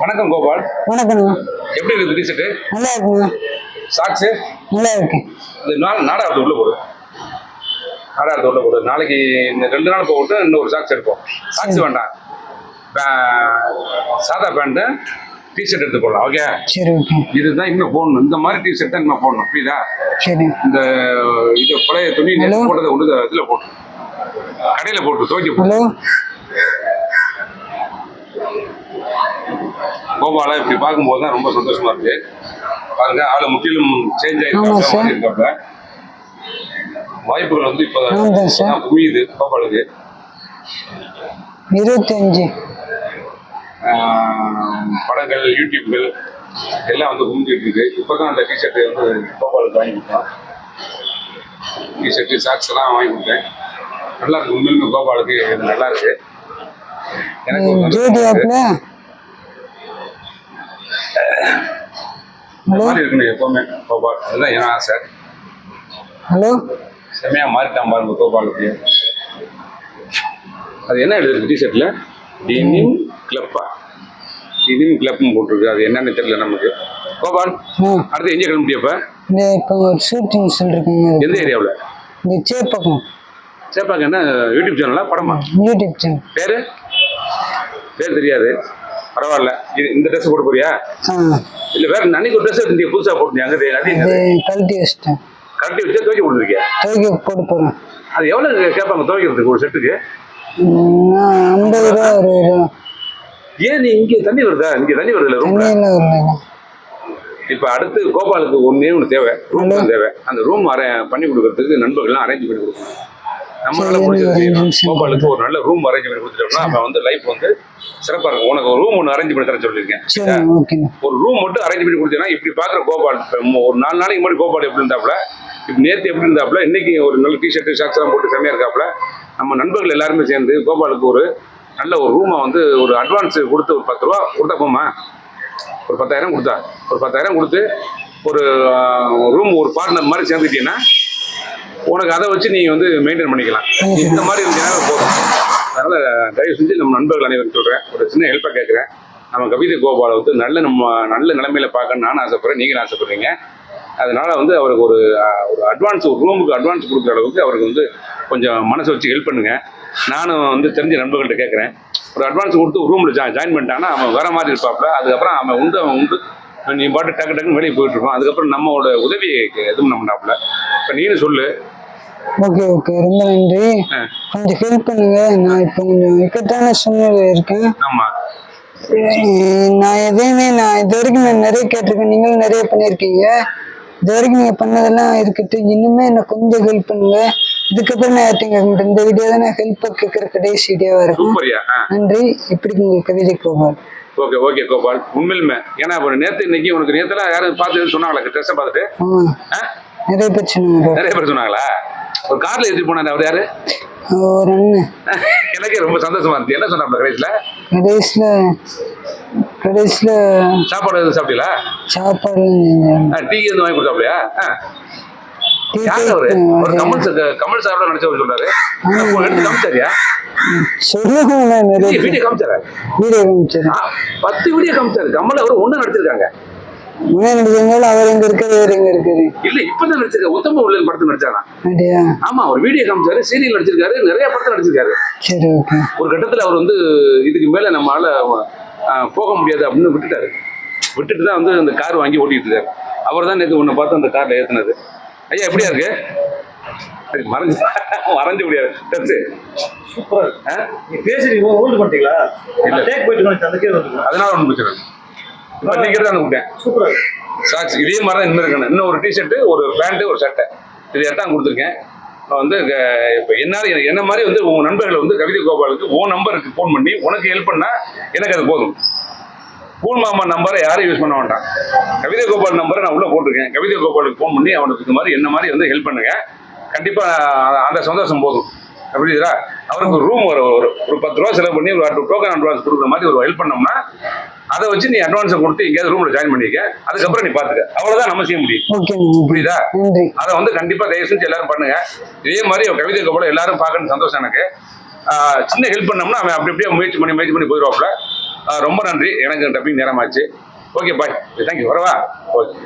வணக்கம் கோபால். வணக்கம்ண்ணா எப்படி இருக்குது டிஷர்ட்டு நல்லா இருக்குண்ணா சாக்ஸு நல்லா இருக்கு. இது நாள் நாடாவது உள்ள போடு நாடாவது உள்ள போடு நாளைக்கு இந்த ரெண்டு நாள் போட்டு இன்னொரு சாக்ஸ் எடுப்போம். சாக்ஸ் வேண்டாம். சாதா பேண்ட்டு டிஷர்ட் எடுத்து போடலாம் ஓகே சரி ஓகே. இதுதான் இன்னும் போடணும். இந்த மாதிரி டிஷர்ட் தான் இன்னும் போடணும் புரியுதா? சரி. இந்த இது பழைய துணி? போட்டதை கொண்டு இதில் போட்டு. கடையில் போட்டு துவைக்க போட்டு. கோபாலா இப்படி பார்க்கும்போது தான் ரொம்ப சந்தோஷமா இருக்கு. பாருங்க ஆளு முற்றிலும் சேஞ்ச் ஆமா, ஆயிருக்கு சார். இருக்காப்ல வாய்ப்புகள் வந்து இப்போ ஆமா, சார். குவியுது கோபாலுக்கு. இருபத்தஞ்சு. படங்கள் யூடியூப்கள் எல்லாம் வந்து குமிஞ்சிட்டு இருக்கு. இப்போதான் அந்த டிஷர்ட் வந்து கோபாலுக்கு வாங்கி கொடுத்தான் டிஷர்ட் சாக்ஸ் எல்லாம் வாங்கி கொடுத்தேன். நல்லா இருக்கு. உண்மையிலுமே கோபாலுக்கு நல்லா இருக்கு. எனக்கு ஒரு நல்ல ஜோடி ஆப்ல இந்த ஹலோ மாதிரி இருக்கணும் எப்பவுமே கோபால். அதுதான் என் ஆசை. ஹலோ? செம்மையா மாறிட்டான் பாருங்க கோபாலுக்கு அது என்ன எழுதிருக்கு டிஷர்ட்ல டினிம் கிளப்பா டினிம் கிளப்னு போட்டிருக்கு. அது என்னன்னு தெரியல நமக்கு. கோபால் அடுத்து எங்கே கிளம்பிட்டியப்ப இந்த இப்போ ஒரு ஷூட்டிங் சொல்லிருக்காங்க எந்த ஏரியாவில்? இந்த சேப்பக்கம். சேப்பாங்க என்ன? யூடியூப் சேனலா படமா? YouTube channel. பேரு? பேர் தெரியாது. பரவாயில்ல. இது இந்த ட்ரெஸ் போட்டு போறியா இல்ல வேற அன்னைக்கு ஒரு ட்ரெஸ் இருந்தீங்க புதுசா போட்டுருந்தீங்க அங்கே கழட்டி வச்சிட்டேன். கரெக்டாக வச்சு துவைக்க கொடுத்துருக்கியா துவைக்க போட்டு போகிறேன் அது எவ்வளோ கேட்பாங்க துவைக்கிறதுக்கு ஒரு செட்டுக்கு. ஐம்பது ரூபா ரூபா ஏன் நீ இங்கே தண்ணி வருதா? இங்கே தண்ணி தண்ணியில் வரல இப்ப அடுத்து கோபாலுக்கு ஒண்ணே ஒன்று தேவை. ரூம் தேவை. அந்த ரூம் அரே பண்ணி கொடுக்கறதுக்கு நண்பர்கள்லாம் அரேஞ்ச் பண்ணி கொடுக்கணும். நம்மளால முடிஞ்சது. கோபாலுக்கு ஒரு நல்ல ரூம் அரேஞ்ச் பண்ணி கொடுத்துட்டோம்னா அவன் வந்து லைஃப் வந்து சிறப்பா இருக்கும். உனக்கு ஒரு ரூம் ஒன்று அரேஞ்ச் பண்ணி தர சொல்லியிருக்கேன். ஒரு ரூம் மட்டும் அரேஞ்ச் பண்ணி கொடுத்தீங்கன்னா இப்படி பாக்குற கோபால் ஒரு நாலு நாளைக்கு முன்னாடி கோபால் எப்படி இருந்தாப்ல இப்ப நேத்து எப்படி இருந்தாப்ல இன்னைக்கு ஒரு நல்ல டிஷர்ட் ஷார்ட்ஸ் எல்லாம் போட்டு செம்மையா இருக்காப்ல நம்ம நண்பர்கள் எல்லாருமே சேர்ந்து கோபாலுக்கு ஒரு நல்ல ஒரு ரூமை வந்து ஒரு அட்வான்ஸ் கொடுத்து ஒரு பத்து ரூபா கொடுத்தா போமா ஒரு பத்தாயிரம் கொடுத்தா. ஒரு பத்தாயிரம் கொடுத்து ஒரு ரூம் ஒரு பார்ட்னர் மாதிரி சேர்ந்துட்டீங்கன்னா உனக்கு அதை வச்சு நீ வந்து மெயின்டைன் பண்ணிக்கலாம். இந்த மாதிரி இருந்தீங்கன்னா போதும். அதனால தயவு செஞ்சு நம்ம நண்பர்கள் அனைவரும் சொல்றேன். ஒரு சின்ன ஹெல்ப்பாக கேட்குறேன் நம்ம கவிதை கோபாலை வந்து நல்ல நம்ம நல்ல நிலைமையில பார்க்க நானும் ஆசைப்படுறேன். நீங்களும் ஆசைப்படுறீங்க. அதனால வந்து அவருக்கு ஒரு ஒரு அட்வான்ஸ் ஒரு ரூமுக்கு அட்வான்ஸ் கொடுக்குற அளவுக்கு அவருக்கு வந்து கொஞ்சம் மனசை வச்சு ஹெல்ப் பண்ணுங்க. நானும் வந்து தெரிஞ்ச நண்பர்கள்ட்ட கேட்குறேன் ஒரு அட்வான்ஸ் கொடுத்து ஒரு ரூமில் ஜாயின் பண்ணிட்டாங்கன்னா அவன் வேற மாதிரி இருப்பாப்ல. அதுக்கப்புறம் அவன் உண்டு அவன் உண்டு. நீ பாட்டு டக்கு டக்குன்னு வெளியே போயிட்டு இருப்பான். அதுக்கப்புறம் நம்மளோட உதவி எதுவும் நம்மட்டாப்ல இப்போ நீனு சொல்லு. Okay okay. ரொம்ப நன்றி. கொஞ்சம் ஹெல்ப் பண்ணுங்க. நான் இப்போ கொஞ்சம் இக்கட்டான சூழ்நிலை இருக்கேன். ஆமா. நான் எதையுமே நான் இது வரைக்கும் நான் நிறைய கேட்டிருக்கேன். நீங்களும் நிறைய பண்ணியிருக்கீங்க. இது வரைக்கும் நீங்க பண்ணதெல்லாம் இருக்கட்டும். இனிமே என்ன கொஞ்சம் ஹெல்ப் பண்ணுங்க. இதுக்கப்புறம் நான் யார்ட்டையும் கேட்க இந்த வீடியோ தான் நான் ஹெல்ப்பாக கேட்குற கடைசி வீடியோவாக இருக்கும். நன்றி. இப்படி உங்கள் கவிதை கோபால். Okay okay Gopal. உண்மையிலுமே ஏன்னா இப்போ நேற்று இன்னைக்கு உனக்கு நேற்றுலாம் யாரும் பார்த்து சொன்னாங்களா? ட்ரெஸ்ஸை பார்த்துட்டு? நிறைய பேர் சொன்னாங்க. நிறைய பேர் சொன்னாங்களா? ஒரு கார்ல ஏற்றி போனாரு அவர் யாரு? ஒரு அண்ணன். எனக்கே ரொம்ப சந்தோஷமா இருந்துச்சு. என்ன சொன்னாப்ல கடைசியில்? கடைசியில் கடைசியில் சாப்பாடு எதுவும் சாப்பிட்டீங்களா செஞ்சாங்க டீ எதுவும் வாங்கி கொடுத்தாப்லையா? யாரு அவரு? ஒரு கமல் சார் கமல் சாரோட நினைச்சவர் சொல்றாரு. எடுத்து காமிச்சாரியா சொல்லுங்க வீடியோ காமிச்சாரா வீடியோ பத்து வீடியோ காமிச்சாரு கமல் அவர் ஒண்ணு நடிச்சிருக்காங்க. முன்னாடி அவர் எங்க இருக்காரு இவர் எங்க இருக்காரு. இல்ல இப்பதான் நடிச்சிருக்காரு. உத்தம உள்ளன் படத்துல நடிச்சாரா அப்படியா? ஆமா அவர் வீடியோ காமிச்சாரு சீரியல் நடிச்சிருக்காரு நிறைய படத்துல நடிச்சிருக்காரு. சரி ஓகே. ஒரு கட்டத்துல அவர் வந்து இதுக்கு மேல நம்மளால போக முடியாது அப்படின்னு விட்டுட்டாரு. விட்டுட்டு தான் வந்து அந்த கார் வாங்கி ஓட்டிட்டு இருக்காரு. அவர் தான் நேற்று உன்னை பார்த்து அந்த கார்ல ஏத்துனது ஐயா எப்படியா இருக்கு? மறைஞ்சு மறைஞ்சு முடியாது சூப்பரா இருக்கு. நீ பேசி நீ ஹோல்டு பண்ணிட்டீங்களா? அதனால ஒன்று பிரச்சனை இப்போ தான் விட்டேன் சூப்பரா இதே மாதிரி தான் இன்னும் இருக்கணும் இன்னும் ஒரு டிஷர்ட்டு ஒரு பேண்ட்டு ஒரு சட்டை. இது எல்லாம் கொடுத்துருக்கேன். வந்து இப்போ என்னால் என்ன மாதிரி வந்து உங்கள் நண்பர்களை வந்து கவிதை கோபாலுக்கு உன் நம்பருக்கு ஃபோன் பண்ணி உனக்கு ஹெல்ப் பண்ணால் எனக்கு அது போதும். கூல் மாமா நம்பரை யாரும் யூஸ் பண்ண வேண்டாம். கவிதை கோபால் நம்பரை நான் உள்ளே போட்டிருக்கேன். கவிதை கோபாலுக்கு ஃபோன் பண்ணி அவனுக்கு இது மாதிரி என்ன மாதிரி வந்து ஹெல்ப் பண்ணுங்க. கண்டிப்பாக அந்த சந்தோஷம் போதும். அப்படிதா அவருக்கு ரூம் ஒரு ஒரு ஒரு பத்து ரூபா செலவு பண்ணி ஒரு டோக்கன் அட்வான்ஸ் கொடுக்குற மாதிரி ஒரு ஹெல்ப் பண்ணோம்னா அதை வச்சு நீ அட்வான்ஸை கொடுத்து எங்கேயாவது ரூமில் ஜாயின் பண்ணிக்க. அதுக்கப்புறம் நீ பார்த்துக்க அவ்வளோதான் நம்ம செய்ய முடியும். புரியுதா? அதை வந்து கண்டிப்பா தயவு செஞ்சு எல்லாரும் பண்ணுங்க. இதே மாதிரி அவன் கவிதை கப்பல எல்லாரும் பார்க்கணும் சந்தோஷம் எனக்கு. சின்ன ஹெல்ப் பண்ணோம்னா அவன் அப்படி அப்படியே முயற்சி பண்ணி முயற்சி பண்ணி போயிடுவாப்ல ரொம்ப நன்றி. எனக்கு டப்பிங் நேரமாச்சு. ஓகே பாய் தேங்க்யூ வரவா? ஓகே.